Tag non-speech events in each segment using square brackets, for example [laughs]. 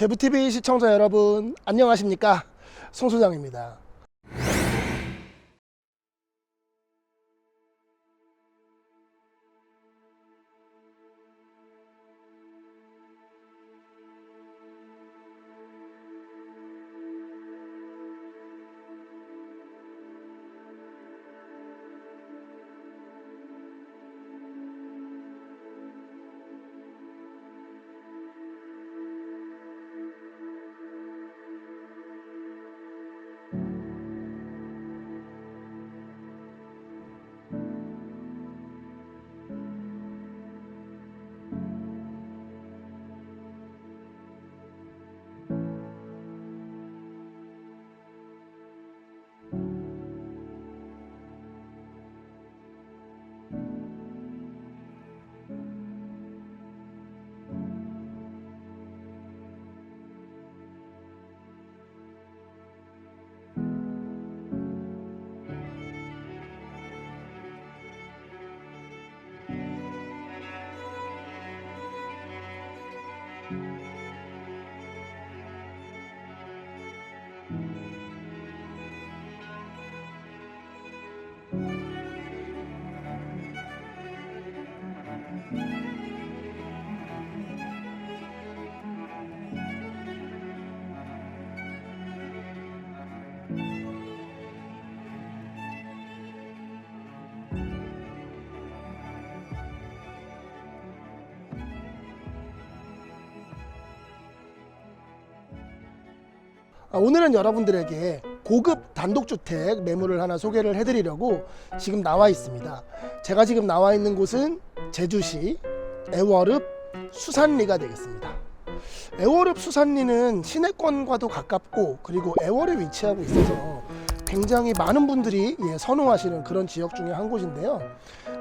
제부TV 시청자 여러분 안녕하십니까? 송 소장입니다 오늘은 여러분들에게 고급 단독주택 매물을 하나 소개를 해드리려고 지금 나와 있습니다. 제가 지금 나와 있는 곳은 제주시 애월읍 수산리가 되겠습니다. 애월읍 수산리는 시내권과도 가깝고 그리고 애월에 위치하고 있어서 굉장히 많은 분들이 예, 선호하시는 그런 지역 중에 한 곳인데요.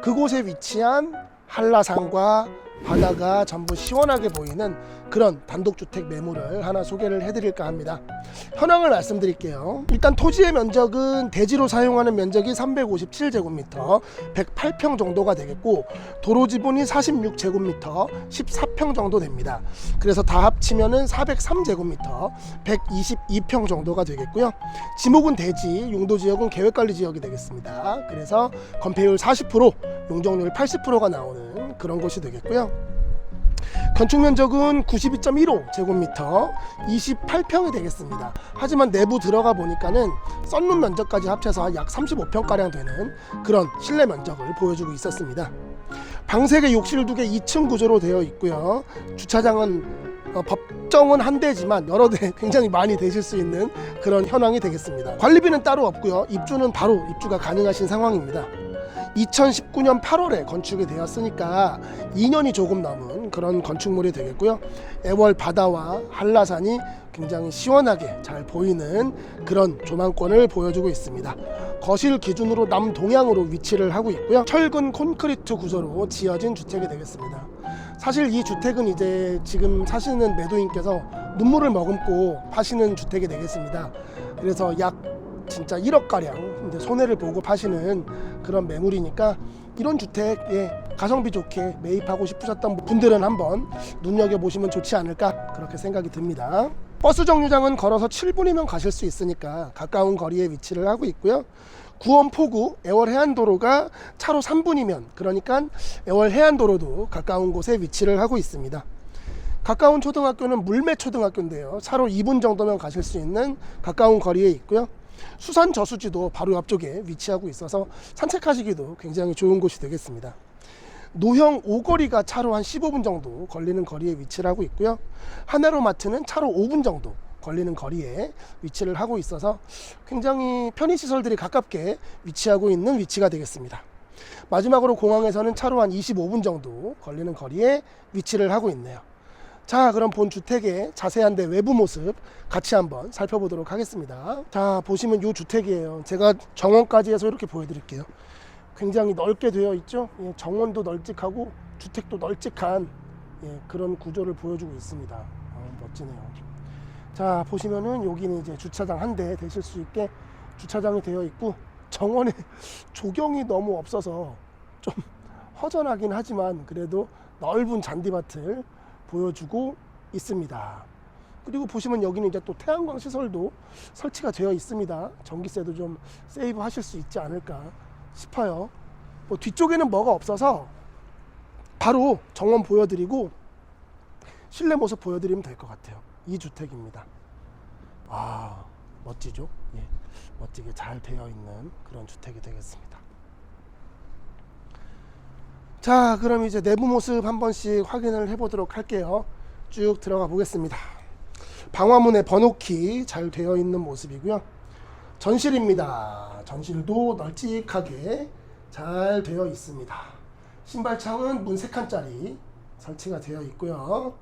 그곳에 위치한 한라산과 바다가 전부 시원하게 보이는 그런 단독주택 매물을 하나 소개를 해드릴까 합니다. 현황을 말씀드릴게요. 일단 토지의 면적은 대지로 사용하는 면적이 357제곱미터, 108평 정도가 되겠고 도로 지분이 46제곱미터, 14평 정도 됩니다. 그래서 다 합치면은 403제곱미터, 122평 정도가 되겠고요. 지목은 대지, 용도 지역은 계획관리 지역이 되겠습니다. 그래서 건폐율 40%, 용적률 80%가 나오는 그런 곳이 되겠고요. 건축 면적은 92.15 제곱미터 28평이 되겠습니다. 하지만 내부 들어가 보니까는 썬룸 면적까지 합쳐서 약 35평 가량 되는 그런 실내 면적을 보여주고 있었습니다. 방 3개, 욕실 2개 2층 구조로 되어 있고요. 주차장은 어, 법정은 한 대지만 여러 대 [laughs] 굉장히 많이 되실 수 있는 그런 현황이 되겠습니다. 관리비는 따로 없고요. 입주는 바로 입주가 가능하신 상황입니다. 2019년 8월에 건축이 되었으니까 2년이 조금 넘은 그런 건축물이 되겠고요. 애월 바다와 한라산이 굉장히 시원하게 잘 보이는 그런 조망권을 보여주고 있습니다. 거실 기준으로 남동향으로 위치를 하고 있고요. 철근 콘크리트 구조로 지어진 주택이 되겠습니다. 사실 이 주택은 이제 지금 사시는 매도인께서 눈물을 머금고 파시는 주택이 되겠습니다. 그래서 약 진짜 1억 가량 이제 손해를 보고 파시는 그런 매물이니까 이런 주택에 가성비 좋게 매입하고 싶으셨던 분들은 한번 눈여겨 보시면 좋지 않을까 그렇게 생각이 듭니다. 버스 정류장은 걸어서 7분이면 가실 수 있으니까 가까운 거리에 위치를 하고 있고요. 구원 포구 애월 해안도로가 차로 3분이면 그러니까 애월 해안도로도 가까운 곳에 위치를 하고 있습니다. 가까운 초등학교는 물매 초등학교인데요. 차로 2분 정도면 가실 수 있는 가까운 거리에 있고요. 수산 저수지도 바로 옆쪽에 위치하고 있어서 산책하시기도 굉장히 좋은 곳이 되겠습니다. 노형 오거리가 차로 한 15분 정도 걸리는 거리에 위치를 하고 있고요. 하나로마트는 차로 5분 정도 걸리는 거리에 위치를 하고 있어서 굉장히 편의시설들이 가깝게 위치하고 있는 위치가 되겠습니다. 마지막으로 공항에서는 차로 한 25분 정도 걸리는 거리에 위치를 하고 있네요. 자 그럼 본 주택의 자세한 데 외부 모습 같이 한번 살펴보도록 하겠습니다. 자 보시면 이 주택이에요. 제가 정원까지 해서 이렇게 보여드릴게요. 굉장히 넓게 되어 있죠? 예, 정원도 널찍하고 주택도 널찍한 예, 그런 구조를 보여주고 있습니다. 어, 멋지네요. 자 보시면은 여기는 이제 주차장 한 대 되실 수 있게 주차장이 되어 있고 정원에 [laughs] 조경이 너무 없어서 좀 [laughs] 허전하긴 하지만 그래도 넓은 잔디밭을 보여주고 있습니다. 그리고 보시면 여기는 이제 또 태양광 시설도 설치가 되어 있습니다. 전기세도 좀 세이브 하실 수 있지 않을까 싶어요. 뭐 뒤쪽에는 뭐가 없어서 바로 정원 보여드리고 실내 모습 보여드리면 될 것 같아요. 이 주택입니다. 아 멋지죠? 예, 멋지게 잘 되어 있는 그런 주택이 되겠습니다. 자, 그럼 이제 내부 모습 한 번씩 확인을 해보도록 할게요. 쭉 들어가 보겠습니다. 방화문에 번호키 잘 되어 있는 모습이고요. 전실입니다. 전실도 널찍하게 잘 되어 있습니다. 신발창은 문 3칸짜리 설치가 되어 있고요.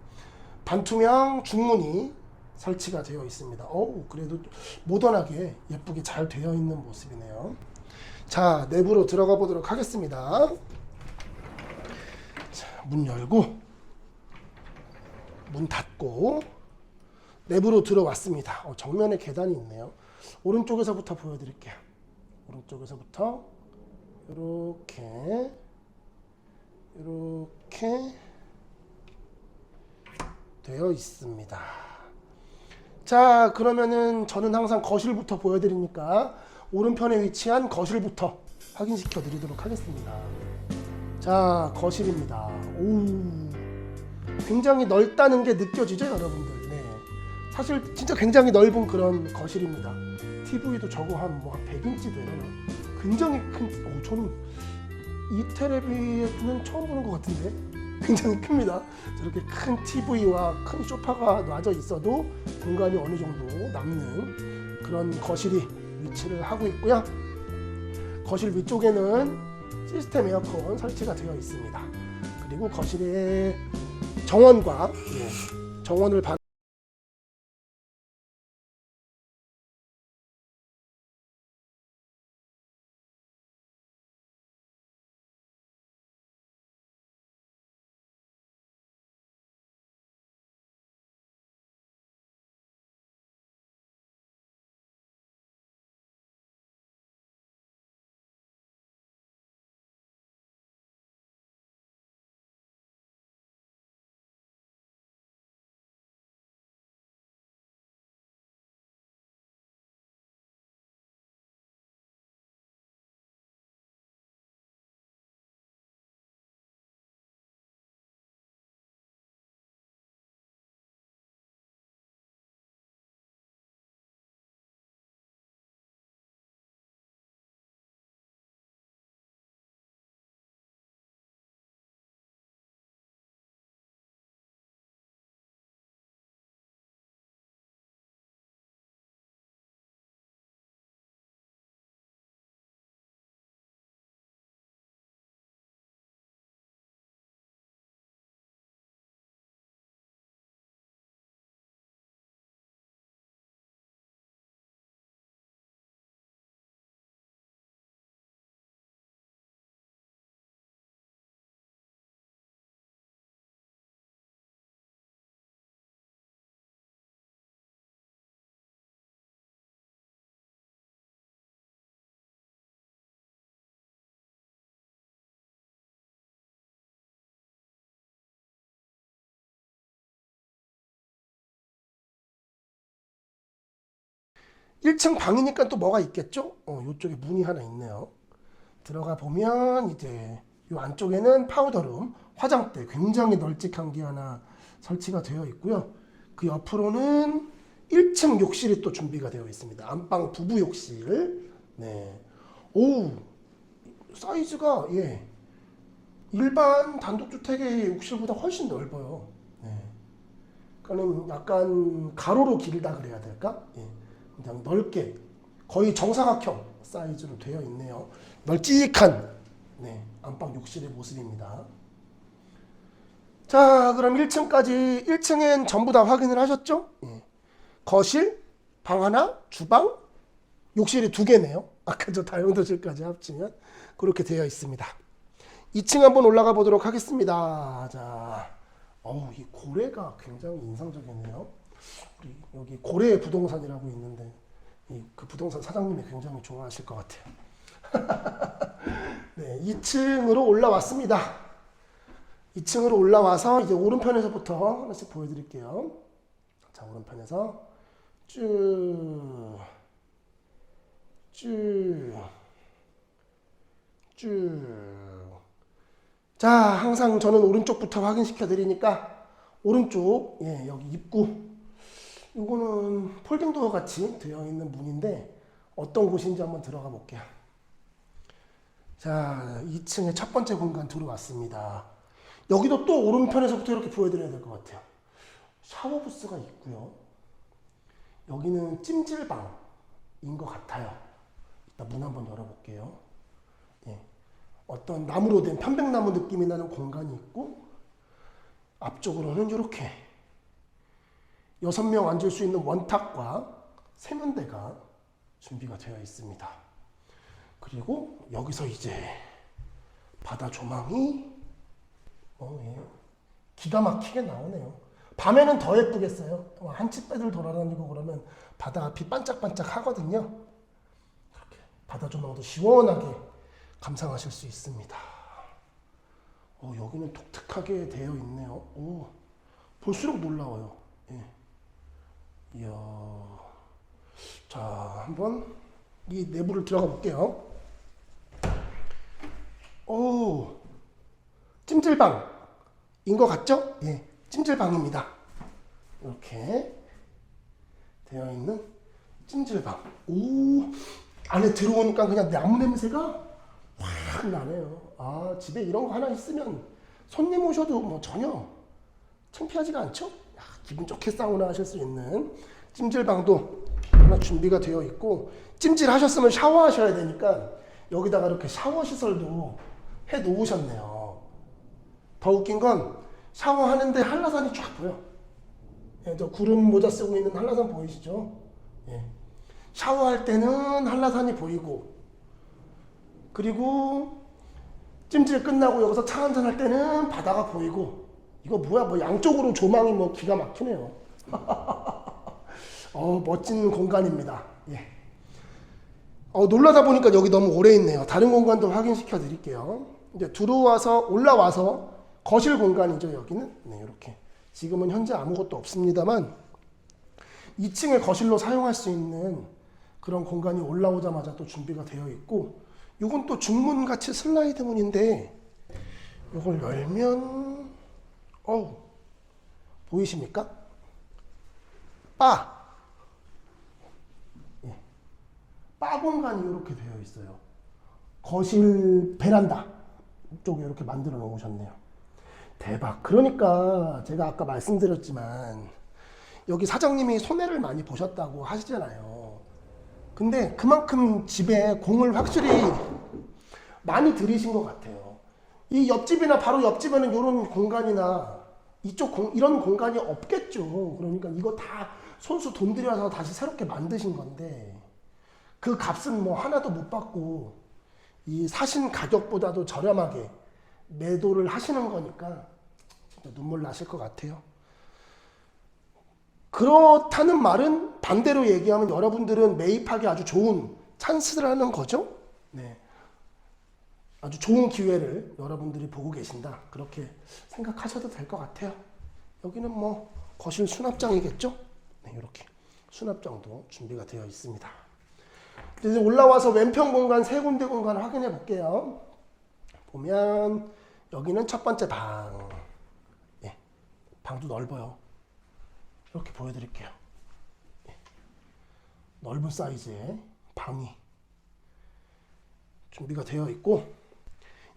반투명 중문이 설치가 되어 있습니다. 어우, 그래도 모던하게 예쁘게 잘 되어 있는 모습이네요. 자, 내부로 들어가 보도록 하겠습니다. 자, 문 열고 문 닫고 내부로 들어왔습니다. 어, 정면에 계단이 있네요. 오른쪽에서부터 보여드릴게요. 오른쪽에서부터 이렇게 이렇게 되어 있습니다. 자, 그러면은 저는 항상 거실부터 보여드리니까 오른편에 위치한 거실부터 확인시켜 드리도록 하겠습니다. 자, 거실입니다. 오, 굉장히 넓다는 게 느껴지죠, 여러분들? 네. 사실 진짜 굉장히 넓은 그런 거실입니다. TV도 저거 한 뭐 100인치 되려나? 굉장히 큰, 오, 저는 이 텔레비는 처음 보는 것 같은데 [laughs] 굉장히 큽니다. 저렇게 큰 TV와 큰 소파가 놔져 있어도 공간이 어느 정도 남는 그런 거실이 위치를 하고 있고요. 거실 위쪽에는 시스템 에어컨 설치가 되어 있습니다. 그리고 거실에 정원과 예, 정원을 반 1층 방이니까 또 뭐가 있겠죠? 어, 이쪽에 문이 하나 있네요. 들어가 보면 이제 이 안쪽에는 파우더룸, 화장대 굉장히 널찍한 게 하나 설치가 되어 있고요. 그 옆으로는 1층 욕실이 또 준비가 되어 있습니다. 안방 부부 욕실. 네. 오, 사이즈가 예 일반 단독주택의 욕실보다 훨씬 넓어요. 네. 그러니까는 약간 가로로 길다 그래야 될까? 예. 그냥 넓게 거의 정사각형 사이즈로 되어 있네요. 널찍한 네, 안방 욕실의 모습입니다. 자, 그럼 1층까지 1층엔 전부 다 확인을 하셨죠? 예. 거실, 방 하나, 주방, 욕실이 두 개네요. [laughs] 아까 저 다용도실까지 합치면 그렇게 되어 있습니다. 2층 한번 올라가 보도록 하겠습니다. 자, 어우, 이 고래가 굉장히 인상적이네요. 우리 여기 고래 부동산이라고 있는데 이 그 부동산 사장님이 굉장히 좋아하실 것 같아요. [laughs] 네, 2층으로 올라왔습니다. 2층으로 올라와서 이제 오른편에서부터 하나씩 보여드릴게요. 자, 오른편에서 쭉, 쭉, 쭉. 자, 항상 저는 오른쪽부터 확인시켜 드리니까 오른쪽, 예, 여기 입구. 이거는 폴딩 도어 같이 되어 있는 문인데 어떤 곳인지 한번 들어가 볼게요. 자, 2층의 첫 번째 공간 들어왔습니다. 여기도 또 오른편에서부터 이렇게 보여드려야 될 것 같아요. 샤워 부스가 있고요. 여기는 찜질방인 것 같아요. 일단 문 한번 열어볼게요. 예. 어떤 나무로 된 편백나무 느낌이 나는 공간이 있고 앞쪽으로는 이렇게 여섯 명 앉을 수 있는 원탁과 세면대가 준비가 되어 있습니다. 그리고 여기서 이제 바다 조망이 어, 예. 기가 막히게 나오네요. 밤에는 더 예쁘겠어요. 한치 빼들 돌아다니고 그러면 바다 앞이 반짝반짝 하거든요. 이렇게 바다 조망도 시원하게 감상하실 수 있습니다. 어, 여기는 독특하게 되어 있네요. 오, 볼수록 놀라워요. 예. 이야. 자, 한번 이 내부를 들어가 볼게요. 오, 찜질방인 것 같죠? 예, 찜질방입니다. 이렇게 되어 있는 찜질방. 오, 안에 들어오니까 그냥 나무 냄새가 확 나네요. 아, 집에 이런 거 하나 있으면 손님 오셔도 뭐 전혀 창피하지가 않죠? 야, 기분 좋게 사우나 하실 수 있는 찜질방도 하나 준비가 되어 있고 찜질 하셨으면 샤워하셔야 되니까 여기다가 이렇게 샤워 시설도 해 놓으셨네요. 더 웃긴 건 샤워하는데 한라산이 쫙 보여. 예, 저 구름 모자 쓰고 있는 한라산 보이시죠? 예. 샤워할 때는 한라산이 보이고 그리고 찜질 끝나고 여기서 차 한잔 할 때는 바다가 보이고 이거 뭐야 뭐 양쪽으로 조망이 뭐 기가 막히네요. [laughs] 어 멋진 공간입니다. 예. 어 놀라다 보니까 여기 너무 오래 있네요. 다른 공간도 확인시켜 드릴게요. 이제 들어와서 올라와서 거실 공간이죠 여기는 네 이렇게 지금은 현재 아무것도 없습니다만 2층의 거실로 사용할 수 있는 그런 공간이 올라오자마자 또 준비가 되어 있고 이건 또 중문 같이 슬라이드 문인데 이걸 열면 어우 보이십니까? 바. 예. 바 공간이 이렇게 되어 있어요. 거실 베란다 쪽에 이렇게 만들어 놓으셨네요. 대박. 그러니까 제가 아까 말씀드렸지만 여기 사장님이 손해를 많이 보셨다고 하시잖아요. 근데 그만큼 집에 공을 확실히 많이 들이신 것 같아요. 이 옆집이나 바로 옆집에는 이런 공간이나 이쪽 공, 이런 공간이 없겠죠. 그러니까 이거 다 손수 돈 들여서 다시 새롭게 만드신 건데 그 값은 뭐 하나도 못 받고 이 사신 가격보다도 저렴하게 매도를 하시는 거니까 눈물 나실 것 같아요. 그렇다는 말은 반대로 얘기하면 여러분들은 매입하기 아주 좋은 찬스라는 거죠. 네. 아주 좋은 기회를 여러분들이 보고 계신다. 그렇게 생각하셔도 될 것 같아요. 여기는 뭐 거실 수납장이겠죠? 네, 이렇게 수납장도 준비가 되어 있습니다. 이제 올라와서 왼편 공간 세 군데 공간 확인해 볼게요. 보면 여기는 첫 번째 방. 예, 방도 넓어요. 이렇게 보여드릴게요. 예. 넓은 사이즈의 방이 준비가 되어 있고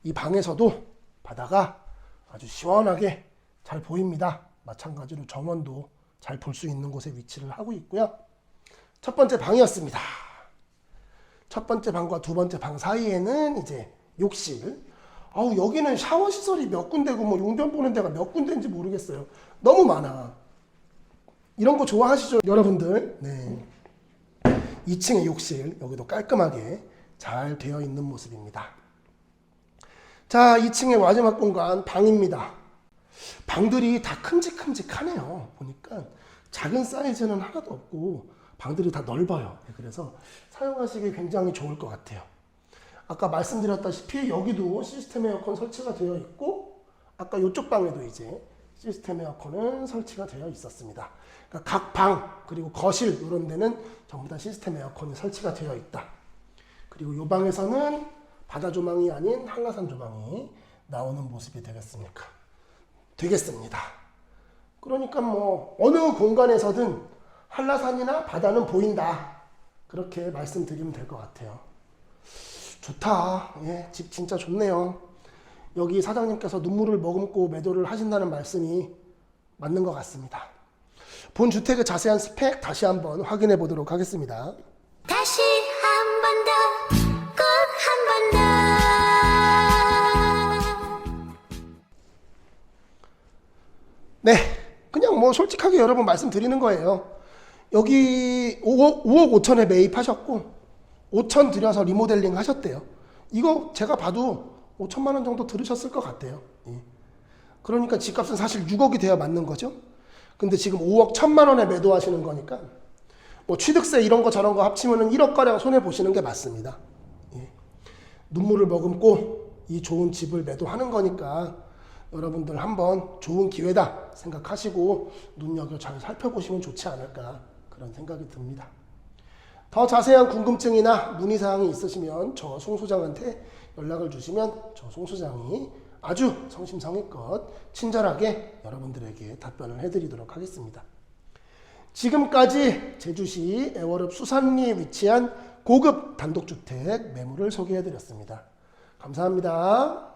이 방에서도 바다가 아주 시원하게 잘 보입니다. 마찬가지로 정원도 잘 볼 수 있는 곳에 위치를 하고 있고요. 첫 번째 방이었습니다. 첫 번째 방과 두 번째 방 사이에는 이제 욕실. 아우 여기는 샤워 시설이 몇 군데고 뭐 용변 보는 데가 몇 군데인지 모르겠어요. 너무 많아. 이런 거 좋아하시죠, 여러분들? 네. 2층의 욕실 여기도 깔끔하게 잘 되어 있는 모습입니다. 자, 2층의 마지막 공간 방입니다. 방들이 다 큼직큼직하네요. 보니까 작은 사이즈는 하나도 없고 방들이 다 넓어요. 네, 그래서 사용하시기 굉장히 좋을 것 같아요. 아까 말씀드렸다시피 여기도 시스템 에어컨 설치가 되어 있고 아까 이쪽 방에도 이제 시스템 에어컨은 설치가 되어 있었습니다. 그러니까 각 방 그리고 거실 이런 데는 전부 다 시스템 에어컨이 설치가 되어 있다. 그리고 이 방에서는 바다 조망이 아닌 한라산 조망이 나오는 모습이 되겠습니까? 되겠습니다. 그러니까 뭐 어느 공간에서든 한라산이나 바다는 보인다. 그렇게 말씀드리면 될 것 같아요. 좋다. 예, 집 진짜 좋네요. 여기 사장님께서 눈물을 머금고 매도를 하신다는 말씀이 맞는 것 같습니다. 본 주택의 자세한 스펙 다시 한번 확인해 보도록 하겠습니다. 네, 그냥 뭐 솔직하게 여러분 말씀드리는 거예요. 여기 5억, 5억 5천에 매입하셨고 5천 들여서 리모델링 하셨대요. 이거 제가 봐도 5천만 원 정도 들으셨을 것 같아요. 예. 그러니까 집값은 사실 6억이 돼야 맞는 거죠. 근데 지금 5억 1천만 원에 매도하시는 거니까 뭐 취득세 이런 거 저런 거 합치면은 1억 가량 손해 보시는 게 맞습니다. 예. 눈물을 머금고 이 좋은 집을 매도하는 거니까 여러분들 한번 좋은 기회다 생각하시고 눈여겨 잘 살펴보시면 좋지 않을까 그런 생각이 듭니다. 더 자세한 궁금증이나 문의사항이 있으시면 저 송소장한테 연락을 주시면 저 송소장이 아주 성심성의껏 친절하게 여러분들에게 답변을 해드리도록 하겠습니다. 지금까지 제주시 애월읍 수산리에 위치한 고급 단독주택 매물을 소개해드렸습니다. 감사합니다.